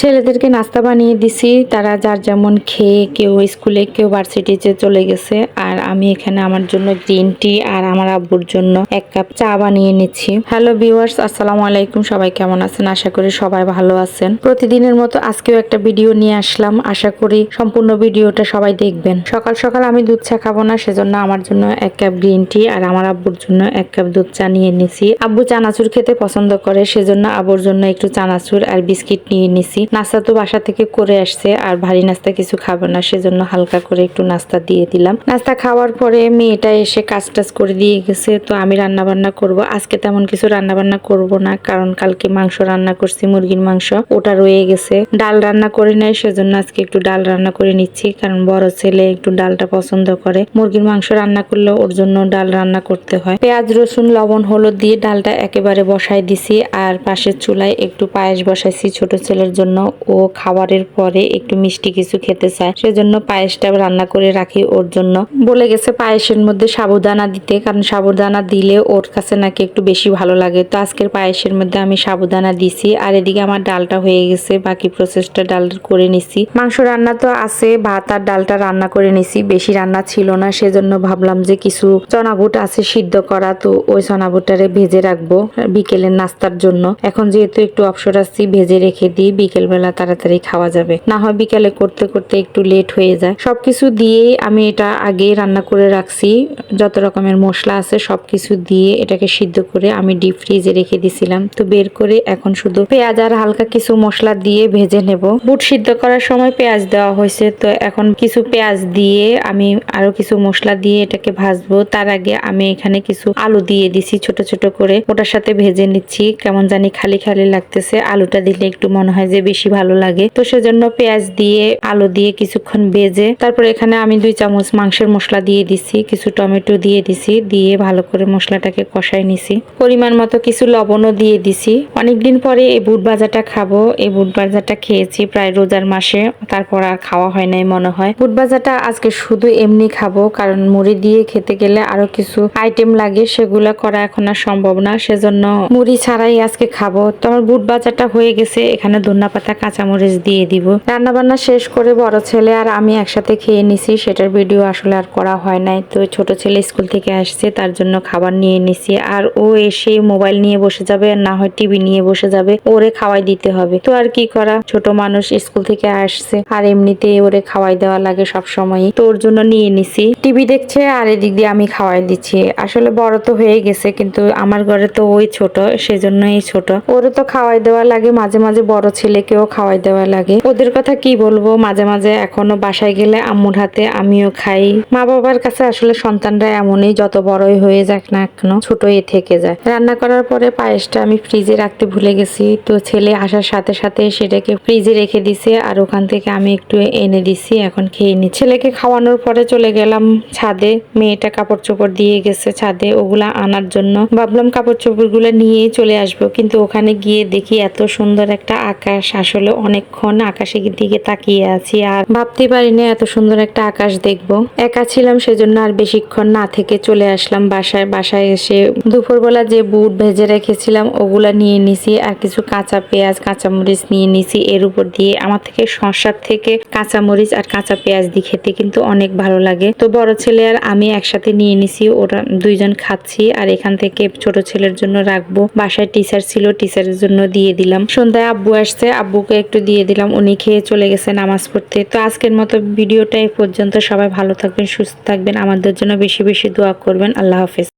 ছেলেদেরকে নাস্তা বানিয়ে দিছি। তারা যার যেমন খেয়ে কেউ স্কুলে, কেউ ভার্সিটিতে চলে গেছে। আর আমি এখানে আমার জন্য গ্রিন টি আর আমার আব্বুর জন্য এক কাপ চা বানিয়ে নিচ্ছি। হ্যালো ভিউয়ার্স, আসসালামু আলাইকুম। সবাই কেমন আছেন? আশা করি সবাই ভালো আছেন। প্রতিদিনের মতো আজকেও একটা ভিডিও নিয়ে আসলাম। আশা করি সম্পূর্ণ ভিডিওটা সবাই দেখবেন। সকাল সকাল আমি দুধ চা খাব না, সেজন্য আমার জন্য এক কাপ গ্রিন টি আর আমার আব্বুর জন্য এক কাপ দুধ চা নিয়ে নিছি। আব্বু চানাচুর খেতে পছন্দ করে, সেজন্য আব্বুর জন্য একটু চানাচুর আর বিস্কিট নিয়ে নিছি। নাস্তা তো বাসা থেকে করে আসছে, আর ভারী নাস্তা কিছু খাবে না, সেজন্য হালকা করে একটু নাস্তা দিয়ে দিলাম। নাস্তা খাওয়ার পরে মেয়েটা এসে কাজ টাজ করে দিয়ে গেছে, তো আমি রান্না বান্না করব। আজকে তেমন কিছু রান্না বান্না করব না, কারণ কালকে মাংস রান্না করছি, মুরগির মাংস, ওটা রয়ে গেছে। ডাল রান্না করে নাই, সেজন্য আজকে একটু ডাল রান্না করে নিচ্ছি, কারণ বড় ছেলে একটু ডালটা পছন্দ করে। মুরগির মাংস রান্না করলে ওর জন্য ডাল রান্না করতে হয়। পেঁয়াজ, রসুন, লবণ, হলুদ দিয়ে ডালটা একেবারে বসাই দিছি, আর পাশের চুলায় একটু পায়েস বসাইছি ছোট ছেলের জন্য। ও খাবারের পরে একটু মিষ্টি কিছু খেতে চায়। সেজন্য পায়েসটা রান্না করে রাখি ওর জন্য। বলে গেছে পায়েসের মধ্যে সাবুদানা দিতে, কারণ সাবুদানা দিলে ওর কাছে নাকি একটু বেশি ভালো লাগে। তো আজকের পায়েসের মধ্যে আমি সাবুদানা দিছি। আর এদিকে আমার ডালটা হয়ে গেছে, বাকি প্রসেসটা ডাল করে নিছি। মাংস রান্না তো আছে, ভাত আর ডালটা রান্না করে নিছি। বেশি রান্না ছিল না, সেজন্য ভাবলাম যে কিছু চনাবুট আছে সিদ্ধ করা, তো ওই চনা বুটটারে ভেজে রাখব বিকেলের নাস্তার জন্য। এখন যেহেতু একটু অবসর আসছি, ভেজে রেখে দিই, বিকেল বেলা তাড়াতাড়ি খাওয়া যাবে। না হয় বিকেলে করতে করতে একটু লেট হয়ে যায়। সবকিছু দিয়েই আমি এটা আগে রান্না করে রাখছি। যত রকমের মশলা আছে সবকিছু দিয়ে এটাকে সিদ্ধ করে আমি ডিপ ফ্রিজে রেখে দিছিলাম। তো বের করে এখন শুধু পেঁয়াজ আর হালকা কিছু মশলা দিয়ে ভেজে নেব। বুট সিদ্ধ করার সময় পেঁয়াজ দেওয়া হয়েছে। তো এখন কিছু পেঁয়াজ দিয়ে আমি আরও কিছু মশলা দিয়ে এটাকে ভাজবো। তার আগে আমি এখানে কিছু আলু দিয়ে দিছি ছোট ছোট করে। ওটার সাথে ভেজে নিচ্ছি। কেমন জানি খালি খালি লাগতেছে। আলুটা দিলে একটু মনে হয় যে বেশি ভালো লাগে। তো সেজন্য পেঁয়াজ দিয়ে, আলু দিয়ে কিছুক্ষণ ভেজে তারপর এখানে আমি দুই চামচ মাংসের মশলা দিয়ে দিছি, কিছু টমেটো দিয়ে দিছি, দিয়ে ভালো করে মশলাটাকে কষাই নিছি। পরিমাণ মতো কিছু লবণও দিয়ে দিছি। অনেকদিন পরে এই বুট ভাজাটা খাব। এই বুট ভাজাটা খেয়েছি প্রায় রোজার মাসে, তারপর আর খাওয়া হয় নাই মনে হয়। বুট ভাজাটা আজকে শুধু এমনি খাব, কারণ মুড়ি দিয়ে খেতে গেলে আরও কিছু আইটেম লাগে, সেগুলো করা এখন আর সম্ভব না। সেজন্য মুড়ি ছাড়াই আজকে খাব। তো আমার বুট ভাজাটা হয়ে গেছে, এখানে ধন্যা পাতা কাঁচামরিচ দিয়ে দিব। রান্না বান্না শেষ করে বড় ছেলে আর আমি একসাথে খেয়ে নিছি, সেটার ভিডিও আসলে আর করা হয় নাই। তো ছোট ছেলে স্কুল থেকে আসছে, তার জন্য খাবার নিয়ে নিছি। আর ও এসে মোবাইল নিয়ে বসে যাবে না হয় টিভি নিয়ে বসে যাবে, ওরে খাওয়াই দিতে হবে। তো আর কি করা? ছোট মানুষ স্কুল থেকে আসছে, আর এমনিতে ওরে খাওয়াই দেওয়া লাগে সব সময় তো ওর জন্য নিয়ে নিছি। টিভি দেখছে, আর এদিক দিয়ে আমি খাওয়াই দিচ্ছি। আসলে বড় তো হয়ে গেছে, কিন্তু আমার ঘরে তো ওই ছোট, সেজন্যই ছোট। ওরে তো খাওয়াই দেওয়া লাগে, মাঝে মাঝে বড় ছেলেকেও খাওয়াই দেওয়া লাগে। ওদের কথা কি বলব? মাঝে মাঝে এখনও বাসায় গেলে আম্মুর হাতে আমিও খাই। মা বাবার কাছে আসলে সন্তানরা এমনই, যত বড়ই হয়ে যাক না কেন, ছোটই থেকে যায়। রান্না করার পরে পায়েসটা আমি ফ্রিজে রাখতে ভুলে গেছি। তো ছেলে আসার সাথে সাথে সেটাকে ফ্রিজে রেখে দিছে আর ওখান থেকে আমি একটু এনে দিছি, এখন খেয়ে নি ছেলেকে খাওয়ানোর পরে চলে গেলাম ছাদে। মেয়েটা কাপড় চোপড় দিয়ে গেছে ছাদে, ওগুলা আনার জন্য। ভাবলাম কাপড় চোপড়গুলো নিয়েই চলে আসব, কিন্তু ওখানে গিয়ে দেখি এত সুন্দর একটা আকাশ আসলে অনেকক্ষণ আকাশের দিকে তাকিয়ে আছি আর ভাবতে পারিনি এত সুন্দর একটা আকাশ দেখব। একা ছিলাম সেজন্য আর বেশিক্ষণ না থেকে চলে আসলাম বাসায়। বাসায় এসে দুপুরবেলা যে বুট ভেজে রেখেছিলাম, ওগুলা নিয়ে নিছি আর কিছু কাঁচা পেঁয়াজ, কাঁচামরিচ নিয়ে নিছি। এর উপর দিয়ে আমার থেকে শসার থেকে কাঁচামরিচ আর কাঁচা পেঁয়াজ দিয়ে খেতে কিন্তু অনেক ভালো লাগে। তো বড় ছেলে আর আমি একসাথে নিয়ে নিছি, ওরা দুইজন খাচ্ছি আর এখান থেকে ছোট ছেলের জন্য রাখব। বাসায় টিচার ছিল টিচারের জন্য দিয়ে দিলাম। সন্ধ্যায় আব্বু আসছে আব্বুকে একটু দিয়ে দিলাম। উনি খেয়ে চলে গেছে নামাজ পড়তে। তো আজকের মতো ভিডিওটা এই পর্যন্ত। সবাই ভালো থাকবেন, সুস্থ থাকবেন। আমাদের জন্য বেশি বেশি দোয়া করবেন। আল্লাহ হাফেজ।